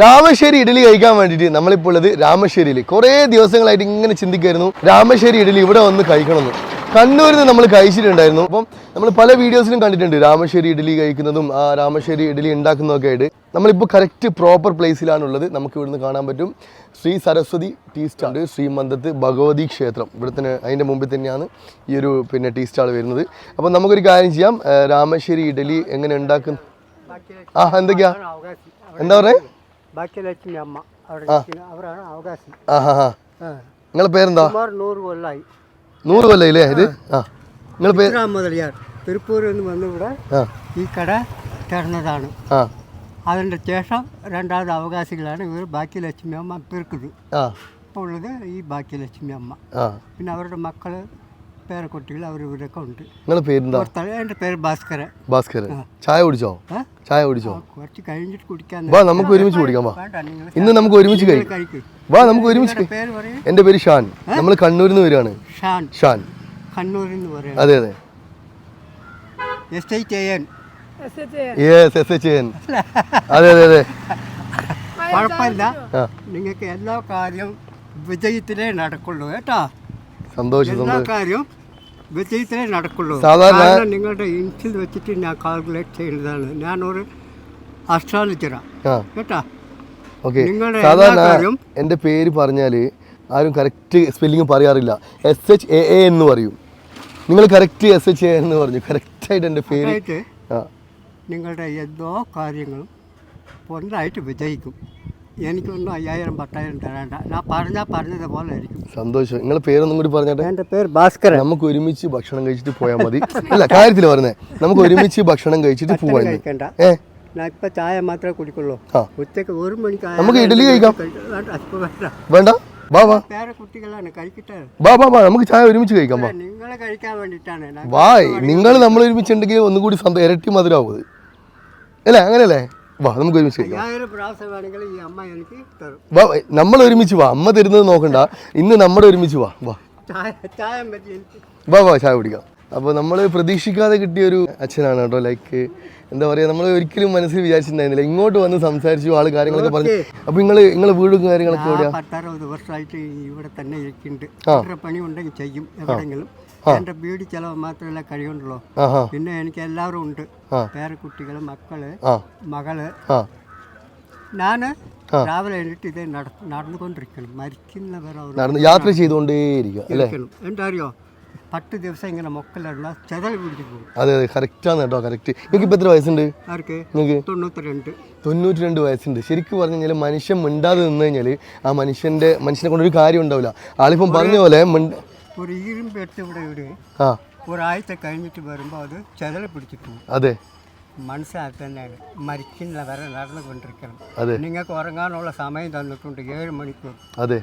രാമശ്ശേരി ഇഡലി കഴിക്കാൻ വേണ്ടിയിട്ട് നമ്മളിപ്പോൾ ഉള്ളത് രാമശ്ശേരിയിൽ കുറേ ദിവസങ്ങളായിട്ട് ഇങ്ങനെ ചിന്തിക്കായിരുന്നു രാമശ്ശേരി ഇഡലി ഇവിടെ വന്ന് കഴിക്കണമെന്ന്. കണ്ണൂരിൽ നിന്ന് നമ്മൾ കഴിച്ചിട്ടുണ്ടായിരുന്നു. അപ്പം നമ്മൾ പല വീഡിയോസിലും കണ്ടിട്ടുണ്ട് രാമശ്ശേരി ഇഡലി കഴിക്കുന്നതും ആ രാമശ്ശേരി ഇഡലി ഉണ്ടാക്കുന്നതൊക്കെ ആയിട്ട്. നമ്മളിപ്പോൾ കറക്റ്റ് പ്രോപ്പർ പ്ലേസിലാണുള്ളത് നമുക്ക് ഇവിടുന്ന് കാണാൻ പറ്റും. ശ്രീ സരസ്വതി ടീ സ്റ്റാൾ ശ്രീമന്തത്ത് ഭഗവതി ക്ഷേത്രം. ഇവിടെ തന്നെ അതിന്റെ മുമ്പിൽ തന്നെയാണ് ഈ ഒരു പിന്നെ ടീ സ്റ്റാൾ വരുന്നത്. അപ്പം നമുക്കൊരു കാര്യം ചെയ്യാം. രാമശ്ശേരി ഇഡലി എങ്ങനെ ഉണ്ടാക്കുന്ന ആ എന്തൊക്കെയാ? എന്താ പറയുക ഭാഗ്യലക്ഷ്മി അമ്മ അവിടെ നിൽക്കുന്ന അവരാണ് അവകാശി ആ ഹാ ഹാ നിങ്ങളെ പേരെന്താ സുമാർ നൂറ് കൊല്ലായി നൂറ് കൊല്ലയില്ലേ ഇത് ആ നിങ്ങളെ പേര് ഇസ്ലാം മുതലിയാർ തിരുപ്പൂരിൽ നിന്ന് വന്ന് ഇവിടെ ആ ഈ കട തുറന്നതാണ് ആ. അതിന്റെ ശേഷം രണ്ടാമത് അവകാശികളാണ് ഇവർ ഭാഗ്യലക്ഷ്മി അമ്മ പെരുക്കുന്നത് ആ. ഇപ്പോൾ ഉള്ളത് ഈ ഭാഗ്യലക്ഷ്മി അമ്മ. ആ. പിന്നെ അവരുടെ മക്കൾ പേരക്കുട്ടികൾ അവർ ഇവരൊക്കെ ഉണ്ട്. നിങ്ങളെ പേരെന്താ? എന്റെ പേര് ഭാസ്കരൻ. ഭാസ്കരൻ. ചായ കുടിച്ചോ? ചായ കുടിച്ചോ? കുറച്ച് കഴിഞ്ഞിട്ട് കുടിക്കാൻ വാ നമുക്ക് ഒരുമിച്ച് കുടിക്കാം വാ. ഇന്ന് നമുക്ക് ഒരുമിച്ച് കഴിക്കാം. വാ നമുക്ക് ഒരുമിച്ച് എന്റെ പേര് ഷാൻ. നമ്മൾ കണ്ണൂരിൽ നിന്ന് വരികയാണ്. ഷാൻ. ഷാൻ. കണ്ണൂരിൽ നിന്ന് പറയാം അതെ അതെ. Yes S H N. അതെ അതെ അതെ. കുഴപ്പമില്ല. നിങ്ങൾക്ക് എല്ലാ കാര്യവും വിജയത്തിലേ നടക്കുള്ളൂ കേട്ടോ? സന്തോഷം എല്ലാ കാര്യവും വിജയത്തിലേ നടക്കുള്ളൂ. സാധാരണ- നിങ്ങളുടെ ഇൻസിൽ വെച്ചിട്ട് ഞാൻ കാൽക്കുലേറ്റ് ചെയ്യുന്നതാണ്. ഞാനൊരു അസ്ട്രോളജറാണ് കേട്ടാ? ഓക്കെ. സാധാരണ എന്റെ പേര് പറഞ്ഞാൽ ആരും കറക്റ്റ് സ്പെല്ലിങ് പറയാറില്ല. എസ് എച്ച് എ എ എന്ന് പറയും. നിങ്ങൾ കറക്റ്റ് എസ് എച്ച് എ എന്ന് പറഞ്ഞു. കറക്റ്റായിട്ട് എന്റെ പേര് നിങ്ങളുടെ എന്തോ കാര്യങ്ങളും ഒന്നായിട്ട് വിജയിക്കും. എനിക്കൊന്നും അയ്യായിരം പത്തായിരം തരേണ്ട. ഞാൻ പറഞ്ഞാൽ പറഞ്ഞതുപോലെ ആയിരിക്കും സന്തോഷം. നിങ്ങളെ പേരൊന്നും കൂടി പറഞ്ഞാട്ടെ? എന്റെ പേര് ഭാസ്കരൻ. നമുക്ക് ഒരുമിച്ച് ഭക്ഷണം കഴിച്ചിട്ട് പോയാൽ മതി. അല്ല കാര്യത്തിൽ പറഞ്ഞേ. നമുക്ക് ഒരുമിച്ച് ഭക്ഷണം കഴിച്ചിട്ട് പോവാൻ കഴിക്കണ്ട. ഏ? ഞാൻ ഇപ്പൊ ചായ മാത്രമേ കുടിക്കുള്ളൂ. ഉച്ചയ്ക്ക് ഒരു മണിക്ക് നമുക്ക് ഇഡ്ഡലി കഴിക്കാം. വേണ്ട വാ വാ. വാ വാ വാ. നമുക്ക് ചായ ഒരുമിച്ച് കഴിക്കാം വാ. നിങ്ങളെ കഴിക്കാൻ വേണ്ടിയിട്ടാണ് വാ വായ് നിങ്ങൾ നമ്മൾ ഒരുമിച്ചുണ്ടെങ്കിൽ ഒന്നുകൂടി ഇരട്ടി മധുരമാവും അല്ലേ അങ്ങനെയല്ലേ? വാ നമുക്ക് ഒരുമിച്ച് കഴിക്കാം. വാ നമ്മൾ ഒരുമിച്ച് വാ. അമ്മ തരുന്നത് നോക്കണ്ട. ഇന്ന് നമ്മുടെ ഒരുമിച്ച് വാ. വാ. വാ വാ ചായ കുടിക്കാം. അപ്പോൾ നമ്മൾ പ്രതീക്ഷിക്കാതെ കിട്ടിയ ഒരു അച്ഛനാണ് കേട്ടോ ലൈക്ക് എന്താ പറയുക നമ്മൾ ഒരിക്കലും മനസ്സിൽ വിചാരിച്ചിട്ടുണ്ടായിരുന്നില്ല. ഇങ്ങോട്ട് വന്ന് സംസാരിച്ചു ആൾ കാര്യങ്ങളൊക്കെ പറഞ്ഞു. അപ്പോൾ നിങ്ങൾ നിങ്ങളെ വീടും കാര്യങ്ങളൊക്കെ എവിടെയാണ് എവിടെയാ? പത്തറുപത് വർഷമായിട്ട് ഇവിടെ തന്നെ ഇരിക്കുന്നുണ്ട്. പണി ഉണ്ടെങ്കിൽ ചെയ്യും എവിടെയെങ്കിലും. എന്റെ വീട് ചിലവ് മാത്രമല്ല കഴിയുണ്ടല്ലോ പിന്നെ എനിക്ക് എല്ലാവരും ഉണ്ട്. പേരക്കുട്ടികൾ മക്കൾ മകൾ. ഞാൻ രാവിലെ എഴുന്നിട്ട് ഇത് നട നടന്നുകൊണ്ടിരിക്കണം. മരിക്കുന്നവർ യാത്ര ചെയ്തുകൊണ്ടേയിരിക്കുക അല്ലേ? ഇരിക്കണം. എന്താ അറിയോ പത്ത് ദിവസം ഇങ്ങനെ മൊക്കലുള്ള ചെതൽ പിടിച്ചു പോകും. അതെ അതെ. കറക്റ്റാണ് കേട്ടോ കറക്റ്റ് നിങ്ങൾക്ക് ഇപ്പോൾ എത്ര വയസ്സുണ്ട്? ആർക്ക്? നിങ്ങൾക്ക് തൊണ്ണൂറ്റി രണ്ട് തൊണ്ണൂറ്റി രണ്ട് വയസ്സുണ്ട്. ശരിക്കും പറഞ്ഞു കഴിഞ്ഞാൽ മനുഷ്യൻ മിണ്ടാതെ നിന്ന് കഴിഞ്ഞാൽ ആ മനുഷ്യന്റെ മനുഷ്യനെ കൊണ്ടൊരു കാര്യം ഉണ്ടാവില്ല ആളിപ്പം പറഞ്ഞ പോലെ ഒരു ഈരും പെട്ട് ഇവിടെ ഇവിടെ ആ. ഒരാഴ്ച കഴിഞ്ഞിട്ട് വരുമ്പോൾ അത് ചെതല പിടിച്ചിട്ട് പോകും. അതെ. മനസ്സിലാക്കി തന്നെയാണ് മരിക്കുന്നവരെ നടന്നുകൊണ്ടിരിക്കണം. അതെ. നിങ്ങൾക്ക് ഉറങ്ങാനുള്ള സമയം തന്നിട്ടുണ്ട് ഏഴ് മണിക്കൂർ. അതെ.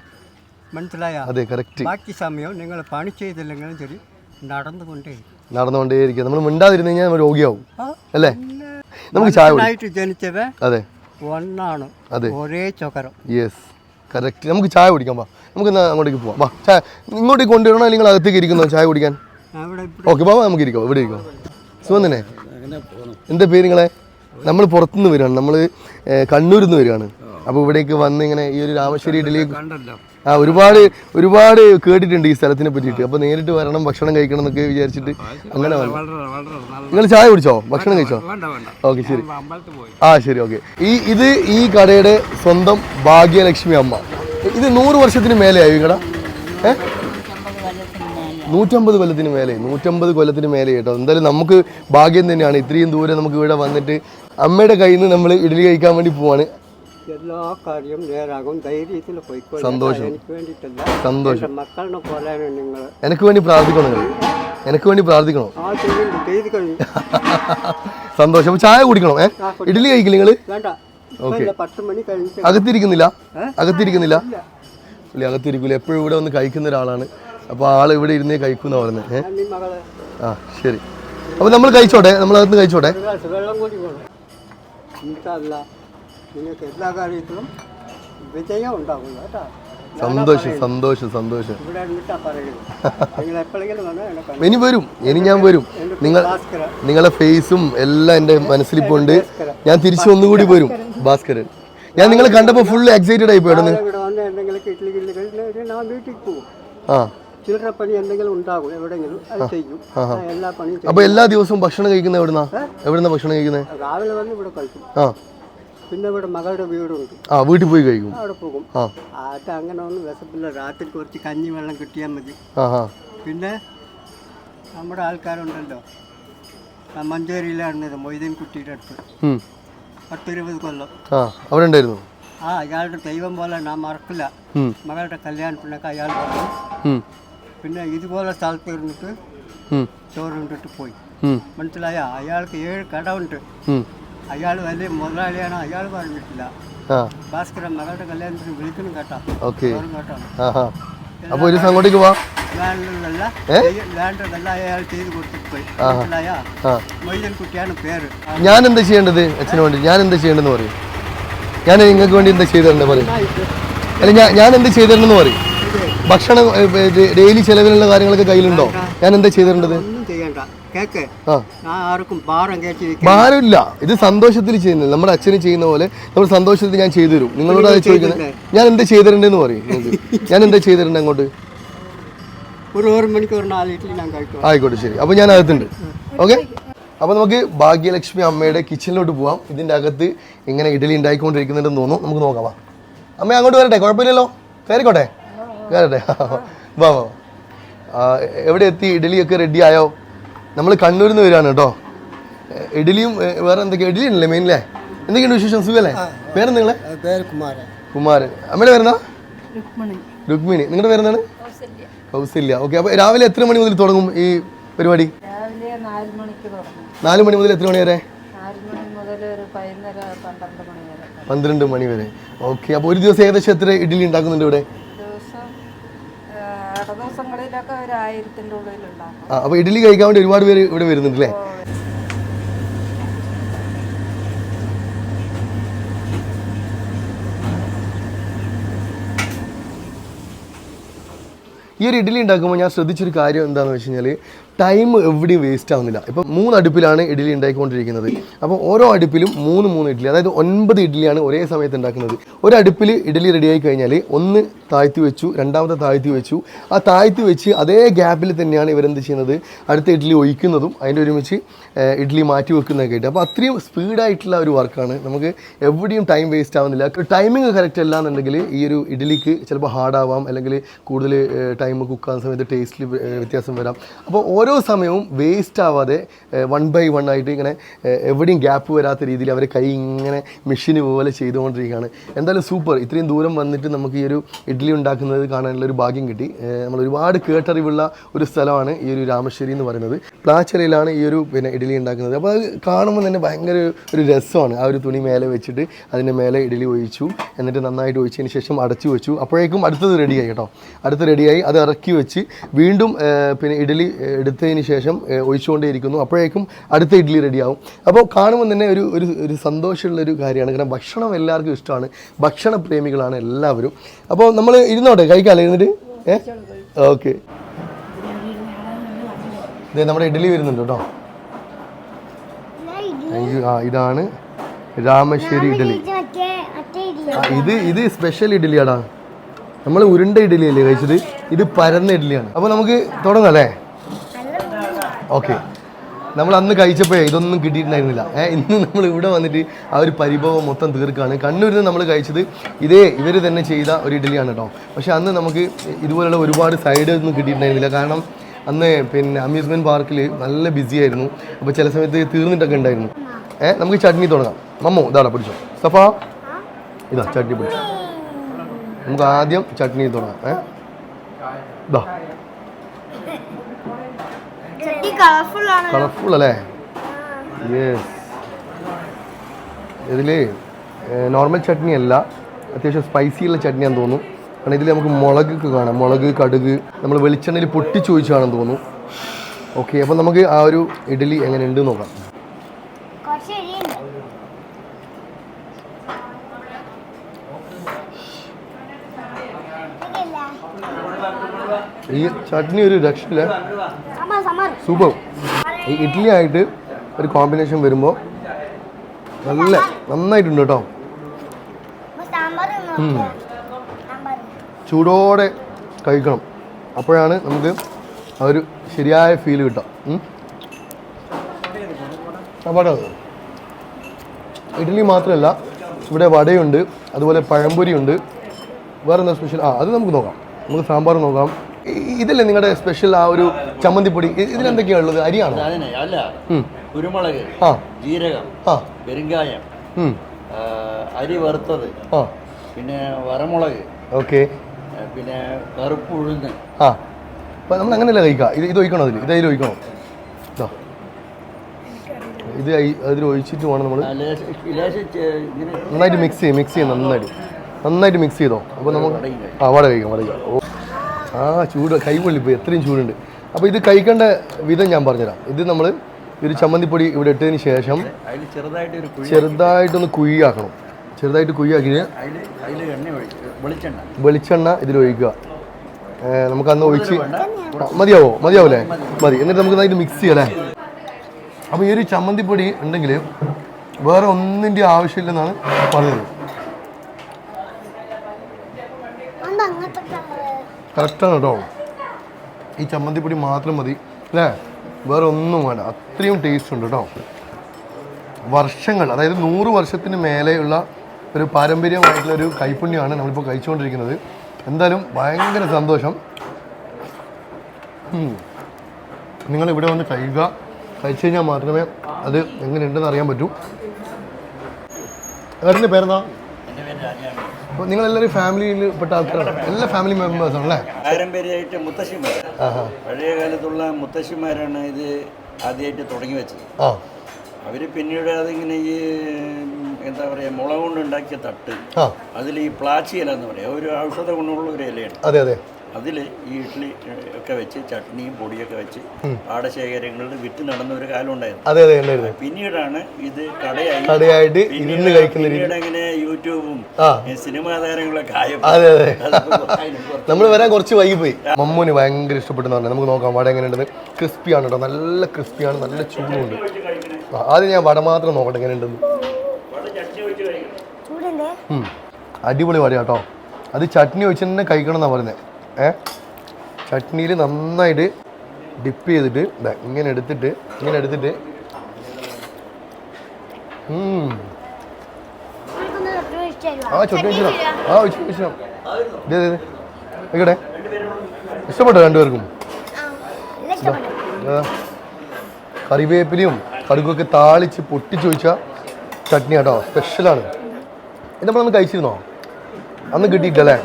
മനസ്സിലായ? അതെ കറക്റ്റ്. ബാക്കി സമയം നിങ്ങൾ പണി ചെയ്തില്ലെങ്കിലും ശരി നടന്നുകൊണ്ടേ നടന്നുകൊണ്ടേയിരിക്കുക നമ്മൾ മിണ്ടാതിരുന്ന് കഴിഞ്ഞാൽ നമ്മൾ രോഗിയാവും. അല്ലേ? നമുക്ക് ചായ ജനിച്ചത് അതെ. ഒന്നാണ്. അതെ. ഒരേ ചൊക്കരം യെസ് കറക്റ്റ് നമുക്ക് ചായ കുടിക്കാം വാ. നമുക്ക് അങ്ങോട്ടേക്ക് പോവാം. വാ ചായ. ഇങ്ങോട്ടേക്ക് കൊണ്ടുവരണോ? അല്ലെങ്കിൽ അകത്തേക്ക് ഇരിക്കുന്നോ ചായ കുടിക്കാൻ? ഓക്കെ ബാബ നമുക്ക് ഇരിക്കാം ഇവിടെ ഇരിക്കാം. തന്നെ എന്താ പേര് നിങ്ങളെ? നമ്മൾ പുറത്തുനിന്ന് വരികയാണ്. നമ്മൾ കണ്ണൂരിൽ നിന്ന് വരികയാണ്. അപ്പോൾ ഇവിടേക്ക് വന്ന് ഇങ്ങനെ ഈ ഒരു രാമശ്ശേരി ഇഡലി ആ ഒരുപാട് ഒരുപാട് കേട്ടിട്ടുണ്ട് ഈ സ്ഥലത്തിനെ പറ്റിയിട്ട്. അപ്പോൾ നേരിട്ട് വരണം ഭക്ഷണം കഴിക്കണം എന്നൊക്കെ വിചാരിച്ചിട്ട് അങ്ങനെ നിങ്ങൾ ചായ കുടിച്ചോ? ഭക്ഷണം കഴിച്ചോ? ഓക്കെ ശരി. ആ ശരി ഓക്കെ. ഈ ഇത് ഈ കടയുടെ സ്വന്തം ഭാഗ്യലക്ഷ്മി അമ്മ. ഇത് നൂറ് വർഷത്തിന് മേലെയായി ഈ കട? ഏ? നൂറ്റമ്പത് കൊല്ലത്തിന് മേലെ നൂറ്റമ്പത് കൊല്ലത്തിന് മേലെ കേട്ടോ. എന്തായാലും നമുക്ക് ഭാഗ്യം തന്നെയാണ്. ഇത്രയും ദൂരെ നമുക്ക് ഇവിടെ വന്നിട്ട് അമ്മയുടെ കയ്യിൽ നിന്ന് നമ്മൾ ഇഡലി കഴിക്കാൻ വേണ്ടി പോവാണ്. എല്ലാ കാര്യവും നേരാകും. ധൈര്യത്തിൽ പോയിക്കോളൂ. സന്തോഷം. എനിക്ക് വേണ്ടിയിട്ടല്ല. സന്തോഷം. എന്റെ മക്കളുടെ പോലെയാണ് നിങ്ങൾ. എനിക്ക് വേണ്ടി പ്രാർത്ഥിക്കണം നിങ്ങൾ. എനിക്ക് വേണ്ടി പ്രാർത്ഥിക്കണം. സന്തോഷം. ചായ കുടിക്കണം ഏ? ഇഡലി കഴിക്കില്ല നിങ്ങൾ വേണ്ട. ഓക്കെ. അകത്തിരിക്കുന്നില്ല? അകത്തിരിക്കുന്നില്ല? ഇല്ല. അകത്തിരിക്കില്ല എപ്പോഴും ഇവിടെ വന്ന് കഴിക്കുന്ന ഒരാളാണ്. അപ്പോൾ ആൾ ഇവിടെ ഇരുന്നേ കഴിക്കുന്ന പറഞ്ഞത് ആ ശരി. അപ്പോൾ നമ്മൾ കഴിച്ചോട്ടെ? നമ്മൾ അകത്ത് കഴിച്ചോട്ടെ? ഒരു ഗ്ലാസ് കൂടി വേണം. ഇൻഷാല്ല നിങ്ങൾക്ക് എല്ലാ കാര്യത്തിലും വിജയം ഉണ്ടാകും കേട്ടോ. സന്തോഷം സന്തോഷം സന്തോഷം. ഇനി വരും ഇനി ഞാൻ വരും. നിങ്ങൾ നിങ്ങളെ ഫേസും എല്ലാം എന്റെ മനസ്സിലിപ്പോണ്ട്. ഞാൻ തിരിച്ചു ഒന്നുകൂടി വരും. ഭാസ്കരൻ. ഞാൻ നിങ്ങളെ കണ്ടപ്പോൾ ഫുൾ എക്സൈറ്റഡ് ആയി പോയി ആ. ചില്ലറ പണി എന്തെങ്കിലും ഉണ്ടാകും എവിടെയെങ്കിലും അത് ചെയ്യും. എല്ലാ പണിയും ചെയ്യും. അപ്പൊ എല്ലാ ദിവസവും ഭക്ഷണം കഴിക്കുന്നത് എവിടുന്നാ? എവിടുന്നാ ഭക്ഷണം കഴിക്കുന്നത് രാവിലെ വന്ന് ഇവിടെ കഴിക്കും. ആ. പിന്നെ ഇവിടെ മകളുടെ വീടുണ്ട്. ആ വീട്ടിൽ പോയി കഴിക്കും. അവിടെ പോകും. ആ. അത് അങ്ങനെ ഒന്നും വിശപ്പില്ല. രാത്രി കുറച്ച് കഞ്ഞി വെള്ളം കിട്ടിയാൽ മതി. ആ ആ പിന്നെ നമ്മുടെ ആൾക്കാരുണ്ടല്ലോ. ആ മഞ്ചേരിയിലാണ് മൊയ്തീൻ കുട്ടിയുടെ അടുത്ത്. ഉം. പത്തിരുപത് കൊല്ലം. ആ അവിടെ ഉണ്ടായിരുന്നു? ആ അയാളുടെ ദൈവം പോലെ ഞാൻ മറക്കില്ല. ഉം. മകളുടെ കല്യാണത്തിനൊക്കെ അയാൾ പറഞ്ഞു. ഉം. പിന്നെ ഇതുപോലെ സ്ഥലത്ത് ഇരുന്നിട്ട്. ചോറുണ്ടിട്ട് പോയി. മനസ്സിലായ? അയാൾക്ക് ഏഴ് കടമുണ്ട് ഉണ്ട് അയാൾ വലിയ മുതലാളിയാണ്. അയാൾ പറഞ്ഞിട്ടില്ല. ഭാസ്കരൻ മകളുടെ കല്യാണത്തിന് വിളിക്കണം കേട്ടാ. കേട്ടോ ഒരു അങ്ങോട്ടേക്ക് പോവാം ഞാൻ എന്താ ചെയ്യേണ്ടത്? അച്ഛന് വേണ്ടി. ഞാൻ എന്താ ചെയ്യേണ്ടതെന്ന് പറയും. ഞാൻ നിങ്ങൾക്ക് വേണ്ടി എന്താ ചെയ്തു തരേണ്ടത് പറയും അല്ല ഞാൻ എന്താ ചെയ്തു തരണമെന്ന് പറയും. ഭക്ഷണം ഡെയിലി ചെലവിലുള്ള കാര്യങ്ങളൊക്കെ കയ്യിലുണ്ടോ? ഞാൻ എന്താ ചെയ്തിട്ടുണ്ടത് ഭാരമില്ല. ഇത് സന്തോഷത്തിൽ ചെയ്യുന്നത്. നമ്മുടെ അച്ഛന് ചെയ്യുന്ന പോലെ നമ്മൾ സന്തോഷത്തിൽ ഞാൻ ചെയ്തു തരും. നിങ്ങളോട് അത് ചോദിക്കുന്നത്. ഞാൻ എന്താ ചെയ്തിട്ടുണ്ടെന്ന് പറയും. ഞാൻ എന്താ ചെയ്തിട്ടുണ്ട് അങ്ങോട്ട്? ഒരു ഒരു മണിക്കൂർ ആയിക്കോട്ടെ ശരി. അപ്പൊ ഞാൻ അകത്തുണ്ട്. ഓക്കെ? അപ്പോൾ നമുക്ക് ഭാഗ്യലക്ഷ്മി അമ്മയുടെ കിച്ചണിലോട്ട് പോവാം. ഇതിന്റെ അകത്ത് ഇങ്ങനെ ഇഡലി ഉണ്ടായിക്കൊണ്ടിരിക്കുന്നുണ്ടെന്ന് തോന്നുന്നു. നമുക്ക് നോക്കാം അമ്മ അങ്ങോട്ട് വരട്ടെ? കുഴപ്പമില്ലല്ലോ. കയറിക്കോട്ടെ? കയറട്ടെ വാ വാ ആ, എവിടെ എത്തി? ഇഡലിയൊക്കെ റെഡി ആയോ? നമ്മൾ കണ്ണൂരിൽ നിന്ന് വരികയാണ് കേട്ടോ. ഇഡലിയും വേറെ എന്തൊക്കെയാ? ഇഡലി ഉണ്ടല്ലേ മെയിനല്ലേ എന്തൊക്കെയുണ്ട് വിശേഷം? സുഖല്ലേ? പേര് നിങ്ങളെ പേര് കുമാരൻ. അമ്മയുടെ പേരെന്താ? രുക്മിണി. നിങ്ങളുടെ പേരെന്താണ്? കൗസല്യ. ഓക്കെ അപ്പോൾ രാവിലെ എത്ര മണി മുതൽ തുടങ്ങും ഈ പരിപാടി? രാവിലെ നാല് മണിക്ക് തുടങ്ങും. നാല് മണി മുതൽ എത്ര മണി വരെ? പന്ത്രണ്ട് മണി വരെ. പന്ത്രണ്ട് മണി വരെ. ഓക്കെ അപ്പോൾ ഒരു ദിവസം ഏകദേശം എത്ര ഇഡ്ഡലി ഉണ്ടാക്കുന്നുണ്ട് ഇവിടെ? അപ്പോൾ ഇഡ്ഡലി കഴിക്കാൻ വേണ്ടി ഒരുപാട് പേര് ഇവിടെ വരുന്നുണ്ട് അല്ലേ? ഈ ഒരു ഇഡ്ഡലി ഉണ്ടാക്കുമ്പോൾ ഞാൻ ശ്രദ്ധിച്ചൊരു കാര്യം എന്താണെന്ന് വെച്ച് കഴിഞ്ഞാൽ ടൈം എവിടെയും വേസ്റ്റ് ആവുന്നില്ല. ഇപ്പം മൂന്ന് അടുപ്പിലാണ് ഇഡ്ഡലി ഉണ്ടാക്കിക്കൊണ്ടിരിക്കുന്നത് അപ്പോൾ ഓരോ അടുപ്പിലും മൂന്ന് മൂന്ന് ഇഡ്ഡലി അതായത് ഒൻപത് ഇഡ്ഡലിയാണ് ഒരേ സമയത്ത് ഉണ്ടാക്കുന്നത്. ഒരു അടുപ്പിൽ ഇഡ്ഡലി റെഡിയായി കഴിഞ്ഞാൽ ഒന്ന് താഴ്ത്തി വെച്ചു രണ്ടാമത്തെ താഴ്ത്തി വെച്ചു. ആ താഴ്ത്തി വെച്ച് അതേ ഗ്യാപ്പിൽ തന്നെയാണ് ഇവരെന്ത് ചെയ്യുന്നത്? അടുത്ത ഇഡ്ഡലി ഒഴിക്കുന്നതും അതിന്റെ ഒരുമിച്ച് ഇഡ്ഡലി മാറ്റി വെക്കുന്നതൊക്കെ ആയിട്ട്. അപ്പോൾ അത്രയും സ്പീഡായിട്ടുള്ള ഒരു വർക്കാണ്. നമുക്ക് എവിടെയും ടൈം വേസ്റ്റ് ആവുന്നില്ല. ടൈമിങ് കറക്റ്റ് അല്ല എന്നുണ്ടെങ്കിൽ ഈ ഒരു ഇഡ്ഡലിക്ക് ചിലപ്പോൾ ഹാർഡാവാം അല്ലെങ്കിൽ കൂടുതൽ ടൈം കുക്കാകുന്ന സമയത്ത് ടേസ്റ്റിൽ വ്യത്യാസം വരാം. അപ്പോൾ ഓരോ സമയവും വേസ്റ്റ് ആവാതെ വൺ ബൈ വൺ ആയിട്ട് ഇങ്ങനെ എവിടെയും ഗ്യാപ്പ് വരാത്ത രീതിയിൽ അവരെ കൈ ഇങ്ങനെ മെഷീന് പോലെ ചെയ്തുകൊണ്ടിരിക്കുകയാണ്. എന്തായാലും സൂപ്പർ ഇത്രയും ദൂരം വന്നിട്ട് നമുക്ക് ഈ ഒരു ഇഡ്ഡലി ഉണ്ടാക്കുന്നത് കാണാനുള്ള ഒരു ഭാഗ്യം കിട്ടി. നമ്മൾ ഒരുപാട് കേട്ടറിവുള്ള ഒരു സ്ഥലമാണ് ഈ ഒരു രാമശ്ശേരി എന്ന് പറയുന്നത്. പ്ലാച്ചറയിലാണ് ഈ ഒരു പിന്നെ ഇഡ്ഡലി ഉണ്ടാക്കുന്നത്. അപ്പോൾ അത് കാണുമ്പോൾ തന്നെ ഭയങ്കര ഒരു രസമാണ്. ആ ഒരു തുണി മേലെ വെച്ചിട്ട് അതിന്റെ മേലെ ഇഡ്ഡലി ഒഴിച്ചു. എന്നിട്ട് നന്നായിട്ട് ഒഴിച്ചതിന് ശേഷം അടച്ചു വെച്ചു. അപ്പോഴേക്കും അടുത്തത് റെഡിയായി കേട്ടോ. അടുത്ത് റെഡിയായി. അത് ഇറക്കി വെച്ച് വീണ്ടും പിന്നെ ഇഡ്ഡലി ഏഹ്, എടുത്തതിന് ശേഷം ഒഴിച്ചുകൊണ്ടേയിരിക്കുന്നു. അപ്പോഴേക്കും അടുത്ത ഇഡ്ഡലി റെഡിയാവും. അപ്പോൾ കാണുമ്പോൾ തന്നെ ഒരു ഒരു ഒരു സന്തോഷമുള്ളൊരു കാര്യമാണ്. കാരണം ഭക്ഷണം എല്ലാവർക്കും ഇഷ്ടമാണ്. ഭക്ഷണ പ്രേമികളാണ് എല്ലാവരും. അപ്പോൾ നമ്മൾ ഇരുന്നോട്ടെ? കഴിക്കാമല്ലേ ഇരുന്നിട്ട്? ഏ? ഓക്കെ. നമ്മുടെ ഇഡ്ഡലി വരുന്നുണ്ട് കേട്ടോ. ആ ഇതാണ് രാമശ്ശേരി ഇഡലി. ഇത് ഇത് സ്പെഷ്യൽ ഇഡലിയാടാ. നമ്മൾ ഉരുണ്ട ഇഡ്ഡലിയല്ലേ കഴിച്ചത്? ഇത് പരന്ന ഇഡലിയാണ്. അപ്പോൾ നമുക്ക് തുടങ്ങാം അല്ലേ? ഓക്കെ. നമ്മൾ അന്ന് കഴിച്ചപ്പോഴേ ഇതൊന്നും കിട്ടിയിട്ടുണ്ടായിരുന്നില്ല. ഇന്ന് നമ്മൾ ഇവിടെ വന്നിട്ട് ആ ഒരു പരിഭവം മൊത്തം തീർക്കുകയാണ് കണ്ണൂരിൽ നിന്ന് നമ്മൾ കഴിച്ചത് ഇതേ ഇവർ തന്നെ ചെയ്ത ഒരു ഇഡലിയാണ് കേട്ടോ. പക്ഷേ അന്ന് നമുക്ക് ഇതുപോലുള്ള ഒരുപാട് സൈഡ് ഒന്നും കിട്ടിയിട്ടുണ്ടായിരുന്നില്ല. കാരണം അന്ന് പിന്നെ അമ്യൂസ്മെന്റ് പാർക്കിൽ നല്ല ബിസി ആയിരുന്നു. അപ്പോൾ ചില സമയത്ത് തീർന്നിട്ടൊക്കെ ഉണ്ടായിരുന്നു. ഏ നമുക്ക് ചട്നി തുടങ്ങാം. മമ്മോ ഇതാടാ പിടിച്ചോ. സഫാ ഇതാ ചട്നി പിടിച്ചോ. നമുക്ക് ആദ്യം ചട്നി തുടങ്ങാം. ഏ ഇതാ. കളർഫുൾ അല്ലേ? യെസ് ഇതിൽ നോർമൽ ചട്നി അല്ല അത്യാവശ്യം സ്പൈസി ഉള്ള ചട്നിയാന്ന് തോന്നുന്നു. കാരണം ഇതിൽ നമുക്ക് മുളക് ഒക്കെ കാണാം. മുളക് കടുക് നമ്മൾ വെളിച്ചെണ്ണയിൽ പൊട്ടിച്ചു ചോദിച്ചാണെന്ന് തോന്നുന്നു. ഓക്കെ അപ്പം നമുക്ക് ആ ഒരു ഇഡലി എങ്ങനെയുണ്ട് ഉണ്ട്. നോക്കാം ഈ ചട്നി ഒരു രക്ഷയില്ല. സൂപ്പർ ഈ ഇഡ്ഡലി ആയിട്ട് ഒരു കോമ്പിനേഷൻ വരുമ്പോൾ നല്ല നന്നായിട്ടുണ്ട് കേട്ടോ. ചൂടോടെ കഴിക്കണം. അപ്പോഴാണ് നമുക്ക് ആ ഒരു ശരിയായ ഫീൽ കിട്ടുക. വട ഇഡ്ഡലി മാത്രമല്ല ഇവിടെ വടയുണ്ട് അതുപോലെ പഴംപൊരിയുണ്ട്. വേറെ എന്താ സ്പെഷ്യൽ ആ അത് നമുക്ക് നോക്കാം. നമുക്ക് സാമ്പാർ നോക്കാം. ഇതല്ലേ നിങ്ങളുടെ സ്പെഷ്യൽ ആ ഒരു ചമ്മന്തിപ്പൊടി? ഇതിലെന്തൊക്കെയാണ് ഉള്ളത്? അരിയാണോ? അല്ല. കുരുമുളക് ആ. ജീരകം ആ. പെരുങ്കായം. അരി വറുത്തത് ആ. പിന്നെ വരമുളക് ഓക്കെ. പിന്നെ കറുപ്പ് ഉഴുന്ന്. ആ അപ്പം നമ്മൾ അങ്ങനെയല്ല കഴിക്കുക? ഇത് ഇത് ഒഴിക്കണോ അതിൽ ഇത് അതിൽ ഒഴിക്കണോ? ഇതാ അതിൽ ഒഴിച്ചിട്ട് വേണം നമ്മൾ നന്നായിട്ട് മിക്സ് ചെയ്യും മിക്സ് ചെയ്യും നന്നായിട്ട്. നന്നായിട്ട് മിക്സ് ചെയ്തോ? അപ്പോൾ നമുക്ക് ആ വട കഴിക്കാം വട കഴിക്കാം. ഓ. ആ ചൂട് കൈ ഇപ്പോൾ എത്രയും ചൂടുണ്ട്. അപ്പോൾ ഇത് കഴിക്കേണ്ട വിധം ഞാൻ പറഞ്ഞുതരാം. ഇത് നമ്മൾ ഒരു ചമ്മന്തിപ്പൊടി ഇവിടെ ഇട്ടതിന് ശേഷം ചെറുതായിട്ടൊന്ന് കുഴിയാക്കണം. ചെറുതായിട്ട് ഒഴിച്ച് വെളിച്ചെണ്ണ. വെളിച്ചെണ്ണ ഇതിൽ ഒഴിക്കുക നമുക്ക് അന്ന് ഒഴിച്ച് മതിയാവോ? മതിയാവൂലേ? മതി എന്നിട്ട് നമുക്ക് നന്നായിട്ട് മിക്സ് ചെയ്യാം അല്ലേ? അപ്പോൾ ഈ ഒരു ചമ്മന്തിപ്പൊടി ഉണ്ടെങ്കിൽ വേറെ ഒന്നിന്റെ ആവശ്യമില്ലെന്നാണ് പറഞ്ഞത്? കറക്റ്റാണ് കേട്ടോ ഈ ചമ്മന്തിപ്പൊടി മാത്രം മതി അല്ലേ? വേറെ ഒന്നും വേണ്ട. അത്രയും ടേസ്റ്റ് ഉണ്ട് കേട്ടോ വർഷങ്ങൾ അതായത് നൂറ് വർഷത്തിന് മേലെയുള്ള ഒരു പാരമ്പര്യമായിട്ടുള്ള ഒരു കൈപ്പുണ്യമാണ് നമ്മളിപ്പോൾ കഴിച്ചുകൊണ്ടിരിക്കുന്നത്. എന്തായാലും ഭയങ്കര സന്തോഷം. നിങ്ങൾ ഇവിടെ വന്ന് കഴിക്കുക കഴിച്ചു കഴിഞ്ഞാൽ മാത്രമേ അത് എങ്ങനെയുണ്ടെന്ന് അറിയാൻ പറ്റൂ. വേറെ പേരെന്താ? അപ്പോൾ നിങ്ങളെല്ലാവരും ഫാമിലിയിൽ പെട്ട ആൾക്കാരാണ്. എല്ലാ ഫാമിലി മെമ്പേഴ്സ് അല്ലേ? പാരമ്പര്യമായിട്ട് മുത്തശ്ശിമാർ പഴയ കാലത്തുള്ള മുത്തശ്ശിമാരാണ് ഇത് ആദ്യമായിട്ട് തുടങ്ങി വെച്ചത്. ആ. അവർ പിന്നീട് അതിങ്ങനെ ഈ എന്താ പറയുക മുളക് കൊണ്ട് ഉണ്ടാക്കിയ തട്ട്. അതിൽ ഈ പ്ലാച്ചി ഇല എന്ന് പറയാം. ഒരു ഔഷധ ഗുണമുള്ള ഒരു ഇലയാണ്. അതെ അതെ. അതിൽ ഈ ഇഡ്ഡലി ഒക്കെ വെച്ച് ചട്നിയും പൊടിയൊക്കെ വെച്ച് പാടശേഖരങ്ങളിൽ വിറ്റ് നടന്ന ഒരു കാലം ഉണ്ടായിരുന്നു. പിന്നീടാണ് ഇത് കടയായി. കടയായിട്ട് പിന്നീട് അങ്ങനെ യൂട്യൂബും സിനിമാ താരങ്ങളൊക്കെ നമ്മൾ വരാൻ കുറച്ച് വൈകിപ്പോയി. മമ്മൂന് ഭയങ്കര ഇഷ്ടപ്പെട്ടെന്ന് പറഞ്ഞു നമുക്ക് നോക്കാം വട എങ്ങനെയുണ്ടെന്ന്. ക്രിസ്പിയാണ് കേട്ടോ നല്ല ക്രിസ്പിയാണ് നല്ല ചൂടുണ്ട് ആദ്യം ഞാൻ വട മാത്രം നോക്കട്ടെ എങ്ങനെയുണ്ടെന്ന്. ചൂടുണ്ട് ഉം. അടിപൊളി വട കേട്ടോ അത് ചട്നി വെച്ച് തന്നെ കഴിക്കണം എന്നാണ് പറയുന്നത് ഏ? ചട്നിയിൽ നന്നായിട്ട് ഡിപ്പ് ചെയ്തിട്ട് ഇങ്ങനെ എടുത്തിട്ട് ഇങ്ങനെ എടുത്തിട്ട്. ആ ചുട്ടി വെച്ചിടാം ആ വെച്ചു വെച്ചിടാം ഇതേ ഇഷ്ടപ്പെട്ടോ രണ്ടുപേർക്കും? കറിവേപ്പിലയും കടുകൊക്കെ താളിച്ച് പൊട്ടിച്ച് ചോദിച്ച ചട്നി കേട്ടോ സ്പെഷ്യലാണ് ഇത് നമ്മളന്ന് കഴിച്ചിരുന്നോ? അന്ന് കിട്ടിയിട്ടല്ലേ?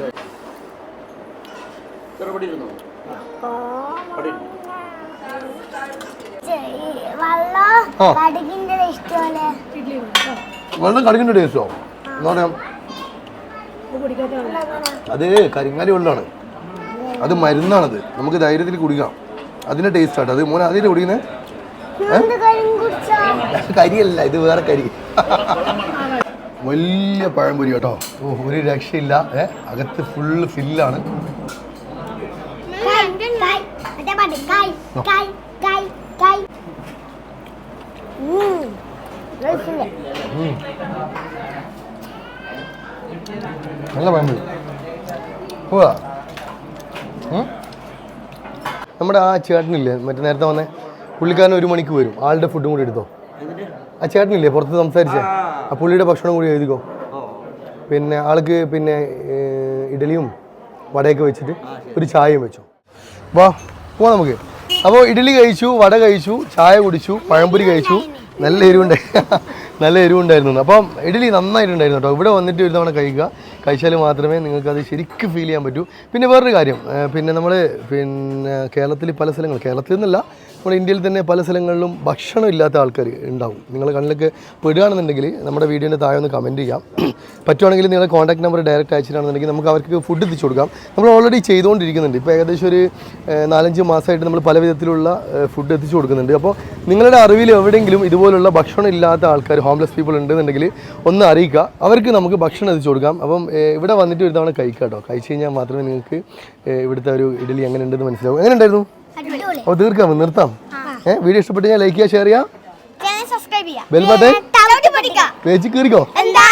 വെള്ളം കടുകിന്റെ ടേസ്റ്റോ? എന്താ പറയാ? അത് കരിങ്ങാലി വെള്ളമാണ് അത് മരുന്നാണത്. നമുക്ക് ധൈര്യത്തിൽ കുടിക്കാം. അതിന്റെ ടേസ്റ്റ് ആട്ടോ. അത് മോനെ അതിന്റെ കുടിക്കുന്നത് കരിയല്ല ഇത് വേറെ കരി. വലിയ പഴംപൊരി കേട്ടോ. ഓ ഒരു രക്ഷയില്ല. ഏ അകത്ത് ഫുള്ള് ഫില്ലാണ്. നല്ല പഴംപൊരി. പോവാ? നമ്മുടെ ആ ചേട്ടനില്ലേ മറ്റേ നേരത്തെ വന്നേ പുള്ളിക്കാരൻ ഒരു മണിക്ക് വരും. ആളുടെ ഫുഡും കൂടി എടുത്തോ. ആ ചേട്ടനില്ലേ പുറത്ത് സംസാരിച്ചേ? ആ. പുള്ളിയുടെ ഭക്ഷണം കൂടി എഴുതിക്കോ? പിന്നെ ആൾക്ക് പിന്നെ ഇഡലിയും വടയൊക്കെ വെച്ചിട്ട് ഒരു ചായയും വെച്ചു. വാ പോവാം നമുക്ക്. അപ്പോൾ ഇഡലി കഴിച്ചു വട കഴിച്ചു ചായ കുടിച്ചു പഴംപൊരി കഴിച്ചു. നല്ല എരിവുണ്ട്. നല്ല എരിവുണ്ടായിരുന്നു. അപ്പം ഇഡലി നന്നായിട്ടുണ്ടായിരുന്നു കേട്ടോ. ഇവിടെ വന്നിട്ട് ഒരു തവണ കഴിക്കുക. കഴിച്ചാൽ മാത്രമേ നിങ്ങൾക്ക് അത് ശരിക്കും ഫീൽ ചെയ്യാൻ പറ്റൂ. പിന്നെ വേറൊരു കാര്യം പിന്നെ നമ്മൾ പിന്നെ കേരളത്തിൽ പല സ്ഥലങ്ങൾ കേരളത്തിൽ നിന്നല്ല നമ്മുടെ ഇന്ത്യയിൽ തന്നെ പല സ്ഥലങ്ങളിലും ഭക്ഷണം ഇല്ലാത്ത ആൾക്കാർ ഉണ്ടാവും. നിങ്ങൾ കണ്ണിലൊക്കെ പെടുകയാണെന്നുണ്ടെങ്കിൽ നമ്മുടെ വീഡിയോന്റെ താഴെ ഒന്ന് കമന്റ് ചെയ്യാം. പറ്റുവാണെങ്കിൽ നിങ്ങളുടെ കോൺടാക്ട് നമ്പർ ഡയറക്റ്റ് അയച്ചിട്ടാണെന്നുണ്ടെങ്കിൽ നമുക്ക് അവർക്ക് ഫുഡ് എത്തിച്ചു കൊടുക്കാം. നമ്മൾ ഓൾറെഡി ചെയ്തുകൊണ്ടിരിക്കുന്നുണ്ട്. ഇപ്പോൾ ഏകദേശം ഒരു നാലഞ്ച് മാസമായിട്ട് നമ്മൾ പല വിധത്തിലുള്ള ഫുഡ് എത്തിച്ചു കൊടുക്കുന്നുണ്ട്. അപ്പോൾ നിങ്ങളുടെ അറിവിൽ എവിടെയെങ്കിലും ഇതുപോലുള്ള ഭക്ഷണം ഇല്ലാത്ത ആൾക്കാർ ഹോംലെസ് പീപ്പിൾ ഉണ്ടെന്നുണ്ടെങ്കിൽ ഒന്ന് അറിയിക്കുക. അവർക്ക് നമുക്ക് ഭക്ഷണം എത്തിച്ചു കൊടുക്കാം. അപ്പം ഇവിടെ വന്നിട്ട് ഒരു തവണ കഴിക്കാം കേട്ടോ കഴിച്ച് കഴിഞ്ഞാൽ മാത്രമേ നിങ്ങൾക്ക് ഇവിടുത്തെ ഒരു ഇഡലി എങ്ങനെ ഉണ്ടെന്ന് മനസ്സിലാവും. എങ്ങനെ ഉണ്ടായിരുന്നു അപ്പോൾ തീർക്കാം നിർത്താം. ഏഹ് വീഡിയോ ഇഷ്ടപ്പെട്ട് ലൈക്ക് ചെയ്യുക ഷെയർ ചെയ്യാം ബെൽ ബട്ടൺ പേജ് കീറിക്കോ എന്താ?